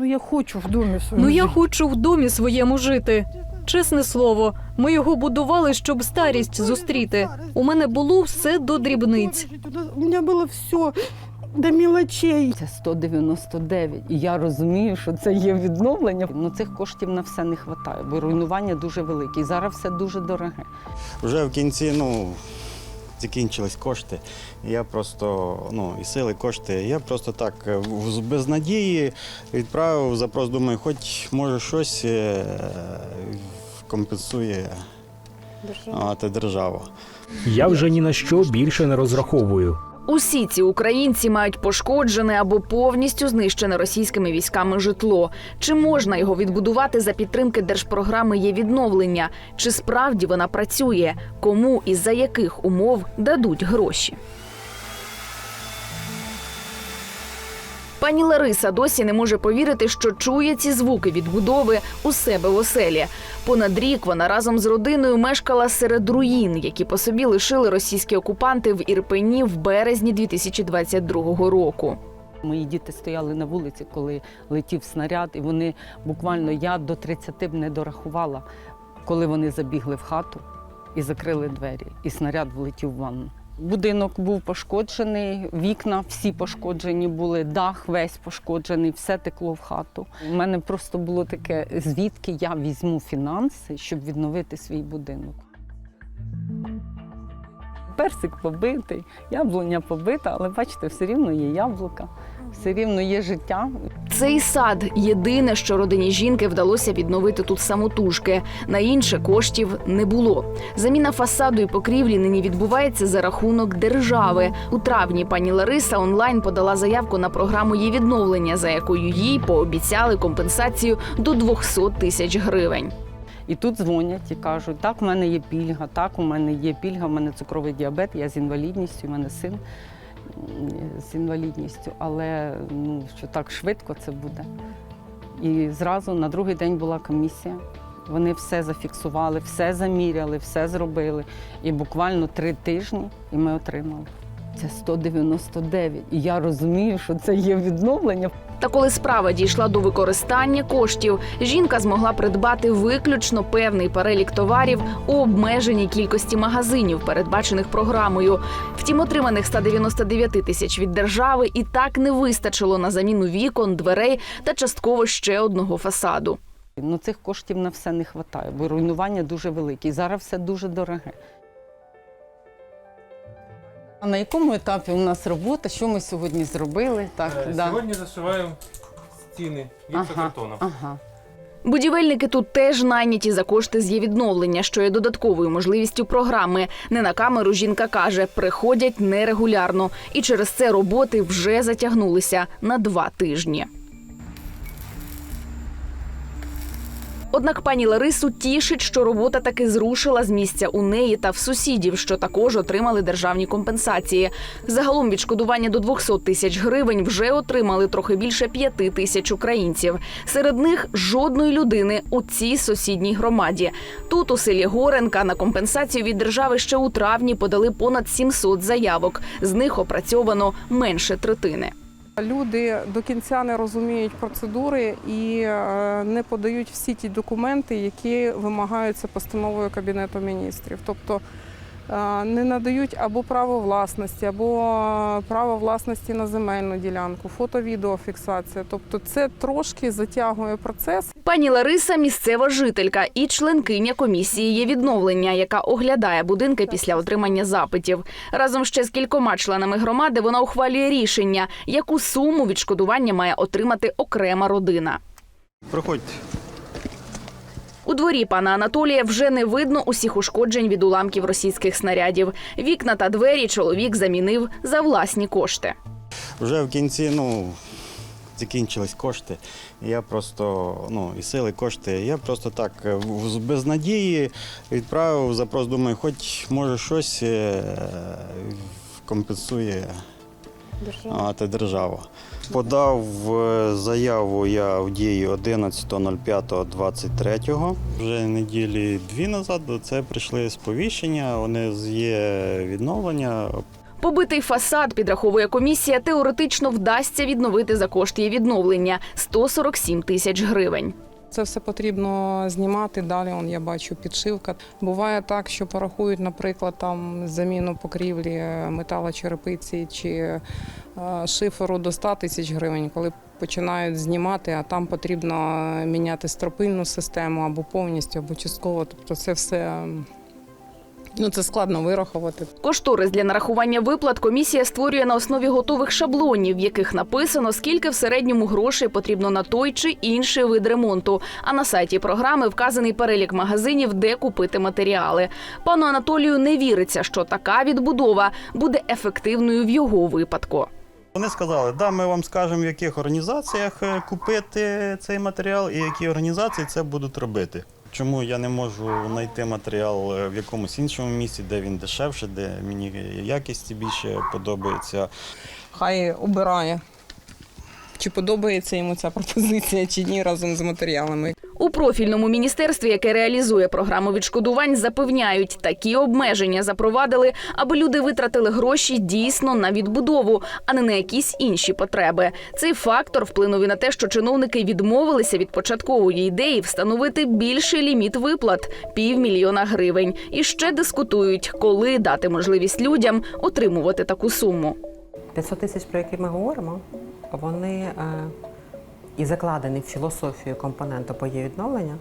Ну я хочу в домі своєму. Ну я хочу в домі своєму жити. Чесне слово, ми його будували, щоб старість зустріти. У мене було все до дрібниць. У мене було все до мілочей. Це 199. І я розумію, що це є відновлення. Ну цих коштів на все не вистачає, бо руйнування дуже велике. І зараз все дуже дороге. Вже в кінці, ну, закінчились кошти. Я просто, ну, і сили, кошти. Я просто так е, в- без надії відправив запрос. Думаю, хоч може щось е, компенсує а, держава. Я вже ні на що більше не розраховую. Усі ці українці мають пошкоджене або повністю знищене російськими військами житло. Чи можна його відбудувати за підтримки держпрограми є відновлення? Чи справді вона працює? Кому і за яких умов дадуть гроші? Пані Лариса досі не може повірити, що чує ці звуки відбудови у себе в оселі. Понад рік вона разом з родиною мешкала серед руїн, які по собі лишили російські окупанти в Ірпені в березні 2022 року. Мої діти стояли на вулиці, коли летів снаряд, і вони буквально я до 30 б не дорахувала, коли вони забігли в хату і закрили двері, і снаряд влетів в ванну. Будинок був пошкоджений, вікна всі пошкоджені були, дах весь пошкоджений, все текло в хату. У мене просто було таке, звідки я візьму фінанси, щоб відновити свій будинок. Персик побитий, яблуня побита, але бачите, все рівно є яблука, все рівно є життя. Цей сад єдине, що родині жінки вдалося відновити тут самотужки. На інше коштів не було. Заміна фасаду і покрівлі нині відбувається за рахунок держави. У травні пані Лариса онлайн подала заявку на програму її відновлення, за якою їй пообіцяли компенсацію до 200 тисяч гривень. І тут дзвонять і кажуть, так, в мене є пільга, так, у мене є пільга, в мене цукровий діабет, я з інвалідністю, у мене син з інвалідністю, але ну, що так швидко це буде. І зразу на другий день була комісія. Вони все зафіксували, все заміряли, все зробили. І буквально три тижні і ми отримали. Це 199. І я розумію, що це є відновлення. Та коли справа дійшла до використання коштів, жінка змогла придбати виключно певний перелік товарів у обмеженій кількості магазинів, передбачених програмою. Втім, отриманих 199 тисяч від держави і так не вистачило на заміну вікон, дверей та частково ще одного фасаду. Ну, цих коштів на все не вистачає, бо руйнування дуже велике. І зараз все дуже дороге. А на якому етапі у нас робота? Що ми сьогодні зробили? Так, Е, да. Сьогодні зашиваємо стіни гіпсокартоном. ага. Будівельники тут теж найняті за кошти з є відновлення, що є додатковою можливістю програми. Не на камеру жінка каже, приходять нерегулярно, і через це роботи вже затягнулися на два тижні. Однак пані Ларису тішить, що робота таки зрушила з місця у неї та в сусідів, що також отримали державні компенсації. Загалом відшкодування до 200 тисяч гривень вже отримали трохи більше п'яти тисяч українців. Серед них жодної людини у цій сусідній громаді. Тут у селі Горенка на компенсацію від держави ще у травні подали понад 700 заявок. З них опрацьовано менше третини. Люди до кінця не розуміють процедури і е, не подають всі ті документи, які вимагаються постановою Кабінету міністрів. Тобто не надають або право власності, або е, право власності на земельну ділянку, фото-відеофіксація. Тобто це трошки затягує процес. Пані Лариса місцева жителька і членкиня комісії є відновлення, яка оглядає будинки після отримання запитів. Разом ще з кількома членами громади вона ухвалює рішення, яку суму відшкодування має отримати окрема родина. Проходьте. У дворі пана Анатолія вже не видно усіх ушкоджень від уламків російських снарядів. Вікна та двері чоловік замінив за власні кошти. Вже в кінці, ну, закінчились кошти. Я просто, ну, і сили, кошти. Я просто так е, без надії відправив запрос. Думаю, хоч може щось е, компенсує а, та держава. Подав е, заяву я в дії 11.05.23. Вже неділі дві назад до це прийшли сповіщення. Вони з- є відновлення. Побитий фасад, підраховує комісія, теоретично вдасться відновити за кошти її відновлення 147 тисяч гривень. Це все потрібно знімати. Далі он, я бачу підшивка. Буває так, що порахують, наприклад, там заміну покрівлі металочерепиці чи е, шиферу до 100 тисяч гривень, коли починають знімати, а там потрібно міняти стропильну систему або повністю, або частково. Тобто це все ну, це складно вирахувати. Кошторис для нарахування виплат комісія створює на основі готових шаблонів, в яких написано, скільки в середньому грошей потрібно на той чи інший вид ремонту. А на сайті програми вказаний перелік магазинів, де купити матеріали. Пану Анатолію не віриться, що така відбудова буде ефективною в його випадку. Вони сказали, да, ми вам скажемо, в яких організаціях е, купити цей матеріал і які організації це будуть робити. Чому я не можу знайти матеріал е, в якомусь іншому місці, де він дешевше, де мені якість більше подобається. Хай обирає, чи подобається йому ця пропозиція, чи ні, разом з матеріалами. У профільному міністерстві, яке реалізує програму відшкодувань, запевняють, такі обмеження запровадили, аби люди витратили гроші дійсно на відбудову, а не на якісь інші потреби. Цей фактор вплинув і на те, що чиновники відмовилися від початкової ідеї встановити більший ліміт виплат півмільйона гривень. І ще дискутують, коли дати можливість людям отримувати таку суму. 500 тисяч, про які ми говоримо, вони е, і закладені в філософію компоненту по її відновлення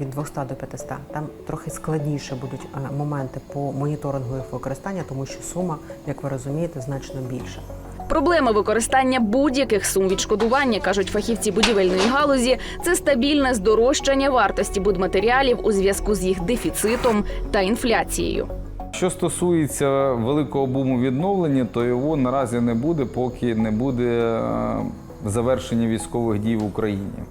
від 200 до 500. Там трохи складніше будуть е, моменти по моніторингу їх використання, тому що сума, як ви розумієте, значно більша. Проблема використання будь-яких сум відшкодування, кажуть фахівці будівельної галузі, це стабільне здорожчання вартості будматеріалів у зв'язку з їх дефіцитом та інфляцією. Що стосується великого буму відновлення, то його наразі не буде, поки не буде е, завершення військових дій в Україні.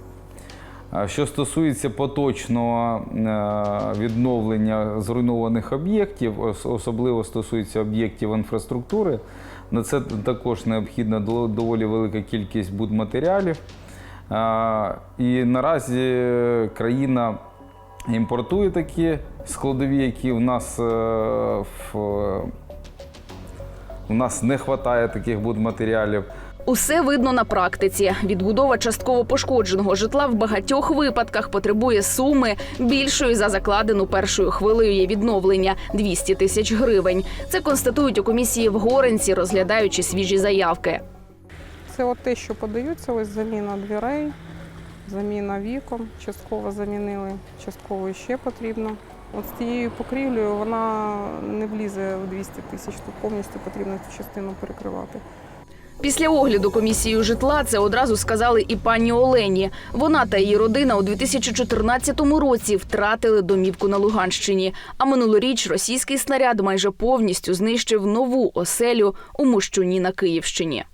Що стосується поточного е, відновлення зруйнованих об'єктів, особливо стосується об'єктів інфраструктури, на це також необхідна доволі велика кількість будматеріалів. І наразі країна імпортує такі складові, які в нас е, в, в нас не вистачає таких будматеріалів. Усе видно на практиці. Відбудова частково пошкодженого житла в багатьох випадках потребує суми більшої за закладену першою хвилею її відновлення 200 тисяч гривень. Це констатують у комісії в Горенці, розглядаючи свіжі заявки. Це от те, що подаються, ось заміна дверей, заміна вікон, частково замінили, частково ще потрібно. От з тією покрівлею вона не влізе в 200 тисяч, тут повністю потрібно цю частину перекривати. Після огляду комісією житла це одразу сказали і пані Олені. Вона та її родина у 2014 році втратили домівку на Луганщині. А минулоріч російський снаряд майже повністю знищив нову оселю у Мощуні на Київщині.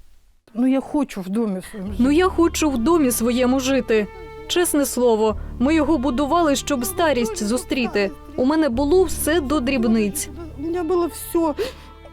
Ну я хочу в домі своєму жити. Ну я хочу в домі своєму жити. Чесне слово, ми його будували, щоб старість зустріти. У мене було все до дрібниць. У мене було все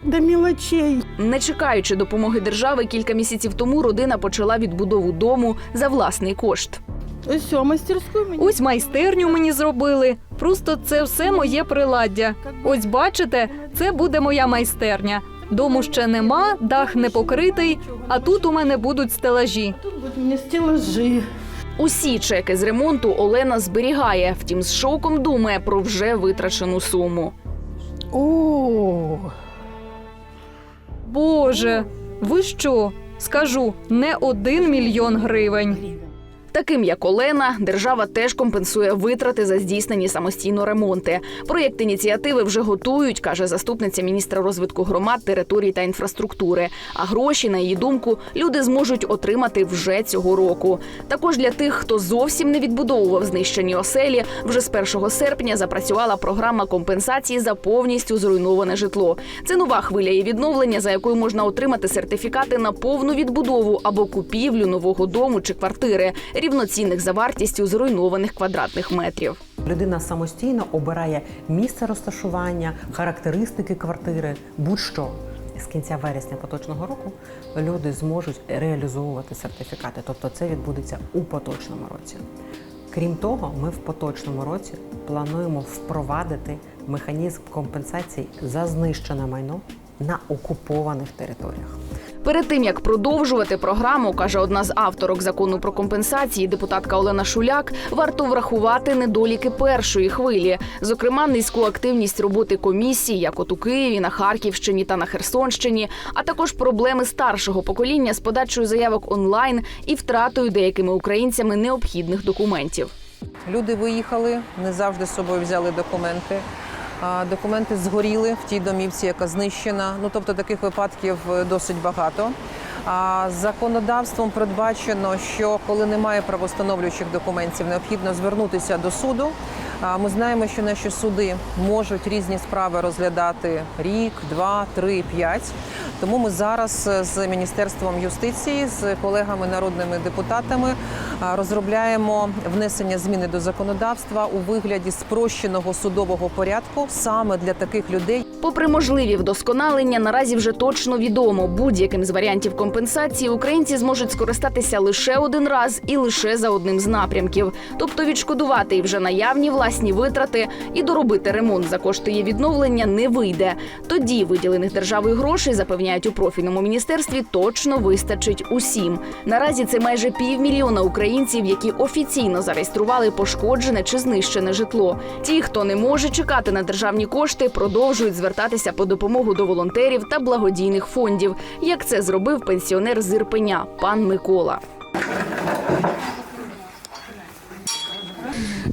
до мелочей. Не чекаючи допомоги держави, кілька місяців тому родина почала відбудову дому за власний кошт. Ось все, мастерську мені. Ось майстерню мені зробили. Просто це все моє приладдя. Ось бачите, це буде моя майстерня. Дому ще нема, дах не покритий, а тут у мене будуть стелажі. Тут будуть мені стелажі. Усі чеки з ремонту Олена зберігає, втім, з шоком думає про вже витрачену суму. О, Боже, ви що? Скажу, не один мільйон гривень. Таким як Олена, держава теж компенсує витрати за здійснені самостійно ремонти. Проєкт ініціативи вже готують, каже заступниця міністра розвитку громад, територій та інфраструктури. А гроші, на її думку, люди зможуть отримати вже цього року. Також для тих, хто зовсім не відбудовував знищені оселі, вже з 1 серпня запрацювала програма компенсації за повністю зруйноване житло. Це нова хвиля і відновлення, за якою можна отримати сертифікати на повну відбудову або купівлю нового дому чи квартири, рівноцінних за вартістю зруйнованих квадратних метрів. Людина самостійно обирає місце розташування, характеристики квартири, будь-що. З кінця вересня поточного року люди зможуть реалізовувати сертифікати, тобто це відбудеться у поточному році. Крім того, ми в поточному році плануємо впровадити механізм компенсацій за знищене майно на окупованих територіях. Перед тим як продовжувати програму, каже одна з авторок закону про компенсації, депутатка Олена Шуляк, варто врахувати недоліки першої хвилі, зокрема низьку активність роботи комісій, як от у Києві, на Харківщині та на Херсонщині, а також проблеми старшого покоління з подачею заявок онлайн і втратою деякими українцями необхідних документів. Люди виїхали, не завжди з собою взяли документи. Документи згоріли в тій домівці, яка знищена. Ну тобто таких випадків е, досить багато. А законодавством передбачено, що коли немає правостановлюючих документів, необхідно звернутися до суду. Ми знаємо, що наші суди можуть різні справи розглядати рік, два, три, п'ять. Тому ми зараз е, з Міністерством юстиції, з колегами народними депутатами розробляємо внесення зміни до законодавства у вигляді спрощеного судового порядку саме для таких людей. Попри можливі вдосконалення, наразі вже точно відомо, будь-яким з варіантів компенсації українці зможуть скористатися лише один раз і лише за одним з напрямків, тобто відшкодувати і вже наявні власні витрати і доробити ремонт за кошти її відновлення не вийде. Тоді виділених державою грошей запевняють у профільному міністерстві точно вистачить усім. Наразі це майже півмільйона українців, які офіційно зареєстрували пошкоджене чи знищене житло. Ті, хто не може чекати на державні кошти, продовжують звертатися по допомогу до волонтерів та благодійних фондів, як це зробив пенсіонер з Ірпеня, пан Микола.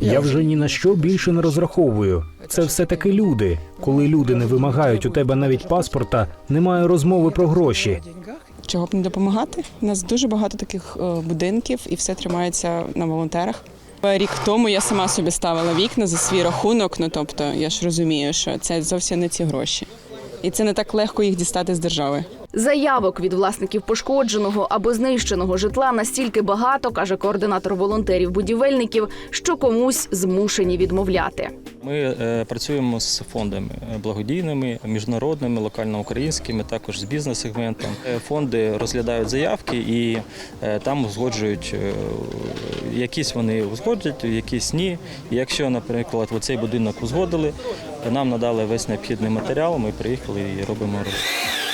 Я вже ні на що більше не розраховую. Це все таки люди. Коли люди не вимагають у тебе навіть паспорта, немає розмови про гроші. Чого б не допомагати? У нас дуже багато таких е, будинків, і все тримається на волонтерах. Рік тому я сама собі ставила вікна за свій рахунок. Ну тобто, я ж розумію, що це зовсім не ці гроші, і це не так легко їх дістати з держави. Заявок від власників пошкодженого або знищеного житла настільки багато, каже координатор волонтерів-будівельників, що комусь змушені відмовляти. Ми е, працюємо з фондами е, благодійними, міжнародними, локально-українськими, також з бізнес-сегментом. Е, Фонди розглядають заявки і там узгоджують, якісь вони узгоджують, якісь ні. Якщо, наприклад, цей будинок узгодили, нам надали весь необхідний матеріал, ми приїхали і робимо роботу.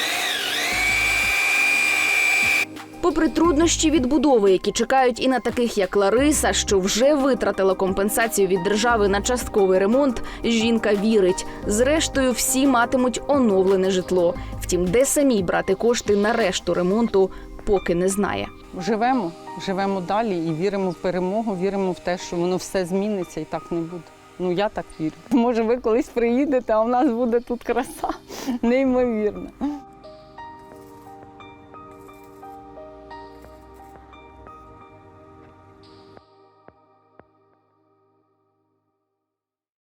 Попри труднощі відбудови, які чекають і на таких, як Лариса, що вже витратила компенсацію від держави на частковий ремонт, жінка вірить. Зрештою, всі матимуть оновлене житло. Втім, де самій брати кошти на решту ремонту, поки не знає. Живемо, живемо далі і віримо в перемогу, віримо в те, що воно все зміниться і так не буде. Ну я так вірю. Може, ви колись приїдете, а у нас буде тут краса неймовірна.